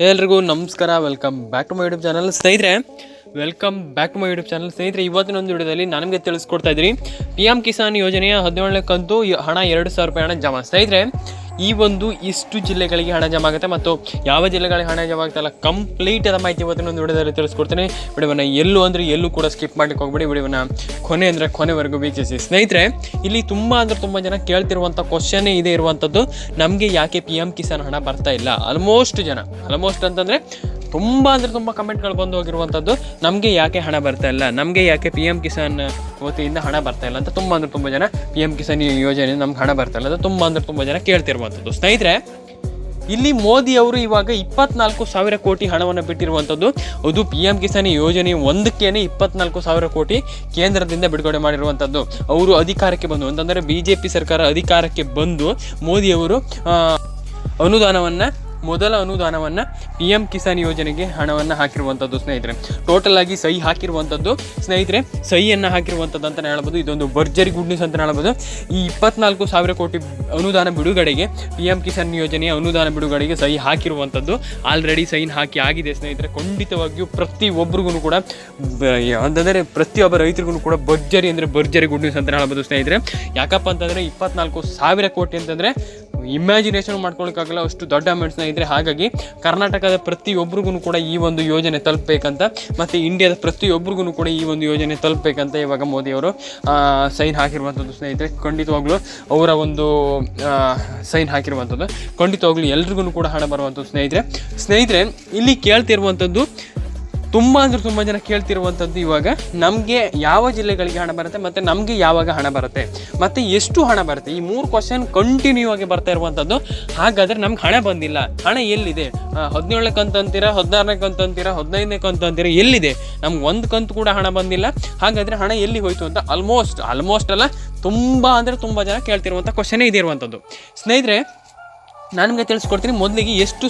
ಎಲ್ರಿಗೂ ನಮಸ್ಕಾರ welcome back to my YouTube channel ಸ್ನೇಹಿತರೆ welcome back to my YouTube channel ಸ್ನೇಹಿತರೆ, ಇವತ್ತಿನ ಒಂದು ವಿಡಿಯೋದಲ್ಲಿ ನನಗೆ ತಿಳಿಸ್ಕೊಡ್ತಾ ಇದ್ದೀನಿ ಪಿ ಎಂ ಕಿಸಾನ್ ಯೋಜನೆಯ ಹದಿನೇಳನೇ ಕಂತು ಹಣ ಎರಡು ಸಾವಿರ ರೂಪಾಯಿ ಹಣ ಜಮಾ. ಸ್ನೇಹಿತರೆ ಈ ಒಂದು ಇಷ್ಟು ಜಿಲ್ಲೆಗಳಿಗೆ ಹಣ ಜಮಾ ಆಗುತ್ತೆ ಮತ್ತು ಯಾವ ಜಿಲ್ಲೆಗಳಿಗೆ ಹಣ ಜಮಾ ಆಗುತ್ತಲ್ಲ ಕಂಪ್ಲೀಟ್ ಅದ ಮಾಹಿತಿ ಇವತ್ತಿನ ಒಂದು ವಿಡಿಯೋದಲ್ಲಿ ತಿಳಿಸ್ಕೊಡ್ತೀನಿ. ವಿಡಿಯೋನ ಎಲ್ಲೂ ಅಂದರೆ ಎಲ್ಲೂ ಕೂಡ ಸ್ಕಿಪ್ ಮಾಡಲಿಕ್ಕೆ ಹೋಗ್ಬೇಡಿ. ವಿಡಿಯೋನ ಕೊನೆ ಅಂದರೆ ಕೊನೆವರೆಗೂ ವೀಕ್ಷಿಸಿ. ಸ್ನೇಹಿತರೆ, ಇಲ್ಲಿ ತುಂಬ ಅಂದರೆ ತುಂಬ ಜನ ಕೇಳ್ತಿರುವಂಥ ಕ್ವಶನೇ ಇದೆ ಇರುವಂಥದ್ದು ನಮಗೆ ಯಾಕೆ ಪಿ ಎಂ ಕಿಸಾನ್ ಹಣ ಬರ್ತಾ ಇಲ್ಲ? ಆಲ್ಮೋಸ್ಟ್ ಜನ. ಆಲ್ಮೋಸ್ಟ್ ಅಂತಂದರೆ ತುಂಬ ಅಂದರೆ ತುಂಬ ಕಮೆಂಟ್ಗಳು ಬಂದು ಹೋಗಿರುವಂಥದ್ದು ನಮಗೆ ಯಾಕೆ ಹಣ ಬರ್ತಾ ಇಲ್ಲ? ನಮಗೆ ಯಾಕೆ ಪಿ ಎಂ ಕಿಸಾನ್ ವತಿಯಿಂದ ಹಣ ಬರ್ತಾ ಇಲ್ಲ ಅಂತ ತುಂಬ ಅಂದರೆ ತುಂಬ ಜನ ಪಿ ಎಂ ಕಿಸಾನ್ ಯೋಜನೆಯಿಂದ ನಮ್ಗೆ ಹಣ ಬರ್ತಾ ಇಲ್ಲ ಅಂತ ತುಂಬ ಅಂದರೆ ತುಂಬ ಜನ ಕೇಳ್ತಿರುವಂಥದ್ದು ಸ್ನೇಹಿತರೆ, ಇಲ್ಲಿ ಮೋದಿ ಅವರು ಇವಾಗ ಇಪ್ಪತ್ನಾಲ್ಕು ಸಾವಿರ ಕೋಟಿ ಹಣವನ್ನು ಬಿಟ್ಟಿರುವಂಥದ್ದು ಅದು ಪಿ ಎಂ ಕಿಸಾನ್ ಯೋಜನೆ ಒಂದಕ್ಕೇನೆ ಇಪ್ಪತ್ನಾಲ್ಕು ಸಾವಿರ ಕೋಟಿ ಕೇಂದ್ರದಿಂದ ಬಿಡುಗಡೆ ಮಾಡಿರುವಂಥದ್ದು ಅವರು ಅಧಿಕಾರಕ್ಕೆ ಬಂದು, ಅಂತಂದರೆ ಬಿ ಜೆ ಪಿ ಸರ್ಕಾರ ಅಧಿಕಾರಕ್ಕೆ ಬಂದು ಮೋದಿಯವರು ಅನುದಾನವನ್ನು ಮೊದಲ ಅನುದಾನವನ್ನು ಪಿ ಎಂ ಕಿಸಾನ್ ಯೋಜನೆಗೆ ಹಣವನ್ನು ಹಾಕಿರುವಂಥದ್ದು ಸ್ನೇಹಿತರೆ. ಟೋಟಲ್ ಆಗಿ ಸಹಿ ಹಾಕಿರುವಂಥದ್ದು ಸ್ನೇಹಿತರೆ, ಸಹಿಯನ್ನು ಹಾಕಿರುವಂಥದ್ದು ಅಂತಲೇ ಹೇಳ್ಬೋದು. ಇದೊಂದು ಭರ್ಜರಿ ಗುಡ್ ನ್ಯೂಸ್ ಅಂತ ಹೇಳ್ಬೋದು. ಈ ಇಪ್ಪತ್ನಾಲ್ಕು ಸಾವಿರ ಕೋಟಿ ಅನುದಾನ ಬಿಡುಗಡೆಗೆ ಪಿ ಎಂ ಕಿಸಾನ್ ಯೋಜನೆಯ ಅನುದಾನ ಬಿಡುಗಡೆಗೆ ಸಹಿ ಹಾಕಿರುವಂಥದ್ದು ಆಲ್ರೆಡಿ ಸೈನ್ ಹಾಕಿ ಆಗಿದೆ ಸ್ನೇಹಿತರೆ. ಖಂಡಿತವಾಗಿಯೂ ಪ್ರತಿ ಒಬ್ರಿಗೂ ಕೂಡ, ಅಂತಂದರೆ ಪ್ರತಿಯೊಬ್ಬ ರೈತರಿಗೂ ಕೂಡ ಭರ್ಜರಿ ಅಂದರೆ ಭರ್ಜರಿ ಗುಡ್ ನ್ಯೂಸ್ ಅಂತ ಹೇಳ್ಬೋದು ಸ್ನೇಹಿತರೆ. ಯಾಕಪ್ಪ ಅಂತಂದರೆ ಇಪ್ಪತ್ನಾಲ್ಕು ಸಾವಿರ ಕೋಟಿ ಅಂತಂದರೆ ಇಮ್ಯಾಜಿನೇಷನ್ ಮಾಡ್ಕೊಳಕ್ಕಾಗಲ್ಲ. ಅಷ್ಟು ದೊಡ್ಡ ಅಮೌಂಟ್ ಸ್ನೇಹಿತರೆ. ಹಾಗಾಗಿ ಕರ್ನಾಟಕದ ಪ್ರತಿಯೊಬ್ಬರಿಗೂ ಕೂಡ ಈ ಒಂದು ಯೋಜನೆ ತಲುಪಬೇಕಂತ ಮತ್ತು ಇಂಡಿಯಾದ ಪ್ರತಿಯೊಬ್ಬರಿಗೂ ಕೂಡ ಈ ಒಂದು ಯೋಜನೆ ತಲುಪಬೇಕಂತ ಇವಾಗ ಮೋದಿಯವರು ಸೈನ್ ಹಾಕಿರುವಂಥದ್ದು ಸ್ನೇಹಿತರೆ, ಖಂಡಿತವಾಗ್ಲೂ ಅವರ ಒಂದು ಸೈನ್ ಹಾಕಿರುವಂಥದ್ದು. ಖಂಡಿತವಾಗ್ಲೂ ಎಲ್ರಿಗೂ ಕೂಡ ಹಣ ಬರುವಂಥದ್ದು ಸ್ನೇಹಿತರೆ. ಸ್ನೇಹಿತರೆ, ಇಲ್ಲಿ ಕೇಳ್ತಿರುವಂಥದ್ದು ತುಂಬ ಅಂದ್ರೆ ತುಂಬ ಜನ ಕೇಳ್ತಿರುವಂಥದ್ದು ಇವಾಗ ನಮಗೆ ಯಾವ ಜಿಲ್ಲೆಗಳಿಗೆ ಹಣ ಬರುತ್ತೆ ಮತ್ತು ನಮಗೆ ಯಾವಾಗ ಹಣ ಬರುತ್ತೆ. ಮತ್ತು ಎಷ್ಟು ಹಣ ಬರುತ್ತೆ? ಈ ಮೂರು ಕ್ವಶನ್ ಕಂಟಿನ್ಯೂ ಆಗಿ ಬರ್ತಾ ಇರುವಂಥದ್ದು. ಹಾಗಾದರೆ ನಮ್ಗೆ ಹಣ ಬಂದಿಲ್ಲ. ಹಣ ಎಲ್ಲಿದೆ? ಹದಿನೇಳನೇ ಕಂತು ಅಂತೀರಾ, ಹದಿನಾರನೇ ಕಂತು ಅಂತೀರಾ, ಹದಿನೈದನೇ ಕಂತು ಅಂತೀರಾ, ಎಲ್ಲಿದೆ? ನಮ್ಗೆ ಒಂದು ಕಂತು ಕೂಡ ಹಣ ಬಂದಿಲ್ಲ. ಹಾಗಾದರೆ ಹಣ ಎಲ್ಲಿ ಹೋಯ್ತು ಅಂತ ಆಲ್ಮೋಸ್ಟ್ ಆಲ್ಮೋಸ್ಟ್ ಅಲ್ಲ, ತುಂಬ ಅಂದರೆ ತುಂಬ ಜನ ಕೇಳ್ತಿರುವಂಥ ಕ್ವಶನೇ ಇದೆ ಇರುವಂಥದ್ದು. ಸ್ನೇಹಿತರೆ, ನಾನು ನಿಮಗೆ ತಿಳಿಸ್ಕೊಡ್ತೀನಿ, ಮೊದಲಿಗೆ ಎಷ್ಟು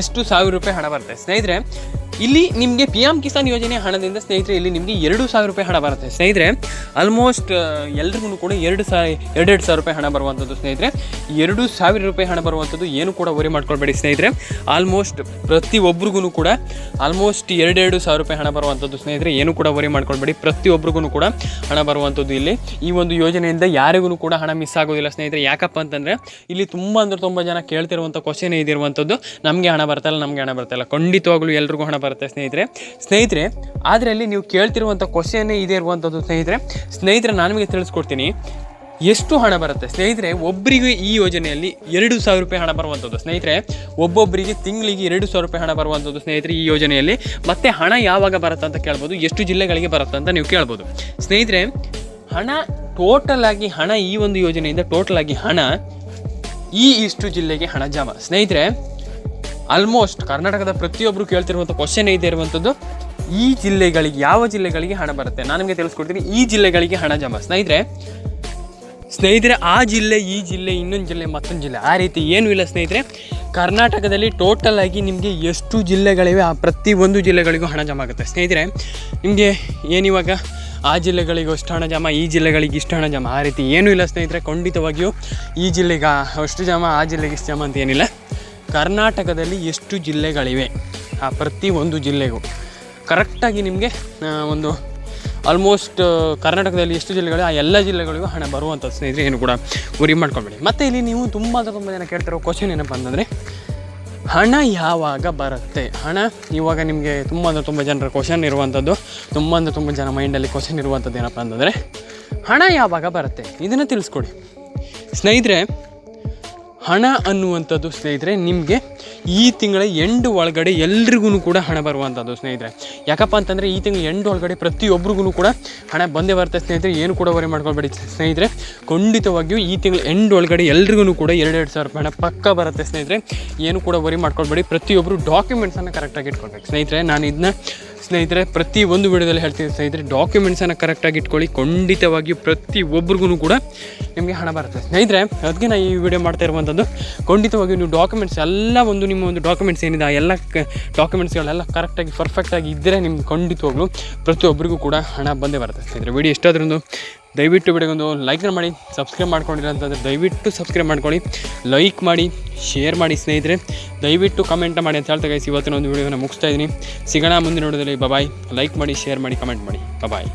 ಎಷ್ಟು ಸಾವಿರ ರೂಪಾಯಿ ಹಣ ಬರುತ್ತೆ. ಸ್ನೇಹಿತರೆ ಇಲ್ಲಿ ನಿಮಗೆ ಪಿ ಎಂ ಕಿಸಾನ್ ಯೋಜನೆ ಹಣದಿಂದ ಸ್ನೇಹಿತರೆ, ಇಲ್ಲಿ ನಿಮಗೆ ಎರಡು ಸಾವಿರ ರೂಪಾಯಿ ಹಣ ಬರುತ್ತೆ. ಸ್ನೇಹಿತರೆ ಆಲ್ಮೋಸ್ಟ್ ಎಲ್ರಿಗೂ ಕೂಡ ಎರಡು ಸಾವಿರ ಎರಡೆರಡು ಸಾವಿರ ರೂಪಾಯಿ ಹಣ ಬರುವಂಥದ್ದು ಸ್ನೇಹಿತರೆ. ಎರಡು ಸಾವಿರ ರೂಪಾಯಿ ಹಣ ಬರುವಂಥದ್ದು ಏನು ಕೂಡ ವರಿ ಮಾಡ್ಕೊಳ್ಬೇಡಿ ಸ್ನೇಹಿತರೆ. ಆಲ್ಮೋಸ್ಟ್ ಪ್ರತಿ ಒಬ್ರಿಗೂ ಕೂಡ ಆಲ್ಮೋಸ್ಟ್ ಎರಡೆರಡು ಸಾವಿರ ರೂಪಾಯಿ ಹಣ ಬರುವಂಥದ್ದು ಸ್ನೇಹಿತರೆ, ಏನು ಕೂಡ ವರಿ ಮಾಡ್ಕೊಳ್ಬೇಡಿ. ಪ್ರತಿಯೊಬ್ಬರಿಗೂ ಕೂಡ ಹಣ ಬರುವಂಥದ್ದು ಇಲ್ಲಿ. ಈ ಒಂದು ಯೋಜನೆಯಿಂದ ಯಾರಿಗೂ ಕೂಡ ಹಣ ಮಿಸ್ ಆಗೋದಿಲ್ಲ ಸ್ನೇಹಿತರೆ. ಯಾಕಪ್ಪ ಅಂತಂದರೆ, ಇಲ್ಲಿ ತುಂಬ ಅಂದ್ರೆ ತುಂಬ ಜನ ಕೇಳ್ತಿರುವಂಥ ಕ್ವಶನ್ ಇದಿರುವಂಥದ್ದು ನಮಗೆ ಹಣ ಬರ್ತಾಯಿಲ್ಲ ನಮಗೆ ಹಣ ಬರ್ತಾಯಿಲ್ಲ ಖಂಡಿತವಾಗ್ಲೂ ಎಲ್ರಿಗೂ ಹಣ ಬರುತ್ತೆ. ಸ್ನೇಹಿತರೆ. ಸ್ನೇಹಿತರೆ ಅದರಲ್ಲಿ ನೀವು ಕೇಳ್ತಿರುವಂಥ ಕ್ವಶನ್ನೇ ಇದೆ ಇರುವಂಥದ್ದು ಸ್ನೇಹಿತರೆ. ಸ್ನೇಹಿತರೆ, ನಾನು ನಿಮಗೆ ತಿಳಿಸ್ಕೊಡ್ತೀನಿ. ಎಷ್ಟು ಹಣ ಬರುತ್ತೆ? ಸ್ನೇಹಿತರೆ ಒಬ್ಬರಿಗೆ ಈ ಯೋಜನೆಯಲ್ಲಿ ಎರಡು ಸಾವಿರ ರೂಪಾಯಿ ಹಣ ಬರುವಂಥದ್ದು ಸ್ನೇಹಿತರೆ ಒಬ್ಬೊಬ್ಬರಿಗೆ ತಿಂಗಳಿಗೆ ಎರಡು ಸಾವಿರ ರೂಪಾಯಿ ಹಣ ಬರುವಂಥದ್ದು ಸ್ನೇಹಿತರೆ ಈ ಯೋಜನೆಯಲ್ಲಿ. ಮತ್ತೆ ಹಣ ಯಾವಾಗ ಬರುತ್ತೆ ಅಂತ ಕೇಳ್ಬೋದು, ಎಷ್ಟು ಜಿಲ್ಲೆಗಳಿಗೆ ಬರುತ್ತೆ ಅಂತ ನೀವು ಕೇಳ್ಬೋದು. ಸ್ನೇಹಿತರೆ, ಹಣ ಟೋಟಲ್ ಆಗಿ, ಹಣ ಈ ಒಂದು ಯೋಜನೆಯಿಂದ ಟೋಟಲ್ ಆಗಿ ಹಣ ಈ ಇಷ್ಟು ಜಿಲ್ಲೆಗೆ ಹಣ ಜಮಾ. ಸ್ನೇಹಿತರೆ ಆಲ್ಮೋಸ್ಟ್ ಕರ್ನಾಟಕದ ಪ್ರತಿಯೊಬ್ಬರು ಕೇಳ್ತಿರುವಂಥ ಕ್ವಶನ್ ಇದೆ ಇರುವಂಥದ್ದು, ಈ ಜಿಲ್ಲೆಗಳಿಗೆ, ಯಾವ ಜಿಲ್ಲೆಗಳಿಗೆ ಹಣ ಬರುತ್ತೆ? ನಾನು ನಿಮಗೆ ತಿಳಿಸ್ಕೊಡ್ತೀನಿ, ಈ ಜಿಲ್ಲೆಗಳಿಗೆ ಹಣ ಜಮಾ. ಸ್ನೇಹಿತರೆ ಸ್ನೇಹಿತರೆ, ಆ ಜಿಲ್ಲೆ, ಈ ಜಿಲ್ಲೆ, ಇನ್ನೊಂದು ಜಿಲ್ಲೆ, ಮತ್ತೊಂದು ಜಿಲ್ಲೆ, ಆ ರೀತಿ ಏನೂ ಇಲ್ಲ ಸ್ನೇಹಿತರೆ. ಕರ್ನಾಟಕದಲ್ಲಿ ಟೋಟಲ್ ಆಗಿ ನಿಮಗೆ ಎಷ್ಟು ಜಿಲ್ಲೆಗಳಿವೆ, ಆ ಪ್ರತಿ ಒಂದು ಜಿಲ್ಲೆಗಳಿಗೂ ಹಣ ಜಮಾ ಆಗುತ್ತೆ. ಸ್ನೇಹಿತರೆ, ನಿಮಗೆ ಏನಿವಾಗ ಆ ಜಿಲ್ಲೆಗಳಿಗೂ ಅಷ್ಟು ಹಣ ಜಮಾ, ಈ ಜಿಲ್ಲೆಗಳಿಗೆ ಇಷ್ಟು ಹಣ ಜಮಾ, ಆ ರೀತಿ ಏನೂ ಇಲ್ಲ ಸ್ನೇಹಿತರೆ. ಖಂಡಿತವಾಗಿಯೂ ಈ ಜಿಲ್ಲೆಗೆ ಅಷ್ಟು ಜಮಾ, ಆ ಜಿಲ್ಲೆಗೆ ಇಷ್ಟು ಜಮಾ ಅಂತ ಏನಿಲ್ಲ. ಕರ್ನಾಟಕದಲ್ಲಿ ಎಷ್ಟು ಜಿಲ್ಲೆಗಳಿವೆ? ಆ, ಪ್ರತಿ ಒಂದು ಜಿಲ್ಲೆಗೂ. ಕರೆಕ್ಟಾಗಿ ನಿಮಗೆ ಒಂದು ಆಲ್ಮೋಸ್ಟ್ ಕರ್ನಾಟಕದಲ್ಲಿ ಎಷ್ಟು ಜಿಲ್ಲೆಗಳು, ಆ ಎಲ್ಲ ಜಿಲ್ಲೆಗಳಿಗೂ ಹಣ ಬರುವಂಥದ್ದು ಸ್ನೇಹಿತರೆ, ಏನು ಕೂಡ ಗುರಿ ಮಾಡ್ಕೊಬೇಡಿ ಮತ್ತು ಇಲ್ಲಿ ನೀವು ತುಂಬ ಅಂದರೆ ತುಂಬ ಜನ ಕೇಳ್ತಿರೋ ಕ್ವಶನ್ ಏನಪ್ಪ ಅಂತಂದರೆ, ಹಣ ಯಾವಾಗ ಬರುತ್ತೆ? ಹಣ ಇವಾಗ ನಿಮಗೆ ತುಂಬ ಅಂದರೆ ತುಂಬ ಜನರ ಕ್ವಶನ್ ಇರುವಂಥದ್ದು ತುಂಬ ಅಂದರೆ ತುಂಬ ಜನ ಮೈಂಡಲ್ಲಿ ಕ್ವಶನ್ ಇರುವಂಥದ್ದು ಏನಪ್ಪ ಅಂತಂದರೆ, ಹಣ ಯಾವಾಗ ಬರುತ್ತೆ? ಇದನ್ನು ತಿಳಿಸ್ಕೊಡಿ. ಸ್ನೇಹಿತರೆ ಹಣ ಅನ್ನುವಂಥದ್ದು ಸ್ನೇಹಿತರೆ, ನಿಮಗೆ ಈ ತಿಂಗಳ ಎಂಡ್ ಒಳಗಡೆ ಎಲ್ರಿಗೂ ಕೂಡ ಹಣ ಬರುವಂಥದ್ದು ಸ್ನೇಹಿತರೆ. ಯಾಕಪ್ಪ ಅಂತಂದರೆ ಈ ತಿಂಗಳ ಎಂಡ್ ಒಳಗಡೆ ಪ್ರತಿಯೊಬ್ಬರಿಗೂ ಕೂಡ ಹಣ ಬಂದೇ ಬರುತ್ತೆ ಸ್ನೇಹಿತರೆ, ಏನು ಕೂಡ ವರಿ ಮಾಡ್ಕೊಳ್ಬೇಡಿ ಸ್ನೇಹಿತರೆ. ಖಂಡಿತವಾಗಿಯೂ ಈ ತಿಂಗಳ ಎಂಡ್ ಒಳಗಡೆ ಎಲ್ರಿಗೂ ಕೂಡ ಎರಡೆರಡು ಸಾವಿರ ರೂಪಾಯಿ ಹಣ ಪಕ್ಕ ಬರುತ್ತೆ ಸ್ನೇಹಿತರೆ. ಏನು ಕೂಡ ವರಿ ಮಾಡ್ಕೊಳ್ಬೇಡಿ ಪ್ರತಿಯೊಬ್ಬರು ಡಾಕ್ಯುಮೆಂಟ್ಸನ್ನು ಕರೆಕ್ಟಾಗಿ ಇಟ್ಕೊಳ್ಬೇಕು. ಸ್ನೇಹಿತರೆ, ನಾನು ಇದನ್ನ ಸ್ನೇಹಿತರೆ, ಪ್ರತಿ ಒಂದು ವಿಡಿಯೋದಲ್ಲಿ ಹೇಳ್ತೀನಿ ಸ್ನೇಹಿತರೆ ಡಾಕ್ಯುಮೆಂಟ್ಸನ್ನು ಕರೆಕ್ಟಾಗಿ ಇಟ್ಕೊಳ್ಳಿ. ಖಂಡಿತವಾಗಿಯೂ ಪ್ರತಿ ಒಬ್ರಿಗೂ ಕೂಡ ನಿಮಗೆ ಹಣ ಬರುತ್ತೆ. ಸ್ನೇಹಿತರೆ ಅದಕ್ಕೆ ನಾನು ಈ ವಿಡಿಯೋ ಮಾಡ್ತಾ ಇರುವಂಥದ್ದು, ಖಂಡಿತವಾಗಿಯೂ ನೀವು ಡಾಕ್ಯುಮೆಂಟ್ಸ್ ಎಲ್ಲ ಒಂದು ನಿಮ್ಮ ಒಂದು ಡಾಕ್ಯುಮೆಂಟ್ಸ್ ಏನಿದೆ, ಆ ಎಲ್ಲ ಡಾಕ್ಯುಮೆಂಟ್ಸ್ಗಳೆಲ್ಲ ಕರೆಕ್ಟಾಗಿ ಪರ್ಫೆಕ್ಟಾಗಿ ಇದ್ದರೆ ನಿಮ್ಗೆ ಖಂಡಿತವಾಗ್ಲು ಪ್ರತಿಯೊಬ್ಬರಿಗೂ ಕೂಡ ಹಣ ಬಂದೇ ಬರುತ್ತೆ ಸ್ನೇಹಿತರೆ. ವಿಡಿಯೋ ಎಷ್ಟಾದ್ರೂ ದಯವಿಟ್ಟು ಬಿಡಗೊಂದು ಲೈಕ್ನ ಮಾಡಿ ಸಬ್ಸ್ಕ್ರೈಬ್ ಮಾಡ್ಕೊಂಡಿಲ್ಲ ಅಂತಂದರೆ ದಯವಿಟ್ಟು ಸಬ್ಸ್ಕ್ರೈಬ್ ಮಾಡ್ಕೊಳ್ಳಿ. ಲೈಕ್ ಮಾಡಿ ಶೇರ್ ಮಾಡಿ ಸ್ನೇಹಿತರೆ. ದಯವಿಟ್ಟು ಕಮೆಂಟ್ ಮಾಡಿ ಅಂತ ಹೇಳ್ತಾ ಇವತ್ತಿನ ಒಂದು ವಿಡಿಯೋನ ಮುಗಿಸ್ತಾ ಇದ್ದೀನಿ. ಸಿಗೋಣ ಮುಂದಿನ ವಿಡಿಯೋದಲ್ಲಿ ಬಬಾಯ್ ಲೈಕ್ ಮಾಡಿ ಶೇರ್ ಮಾಡಿ ಕಮೆಂಟ್ ಮಾಡಿ. ಬಾಯ್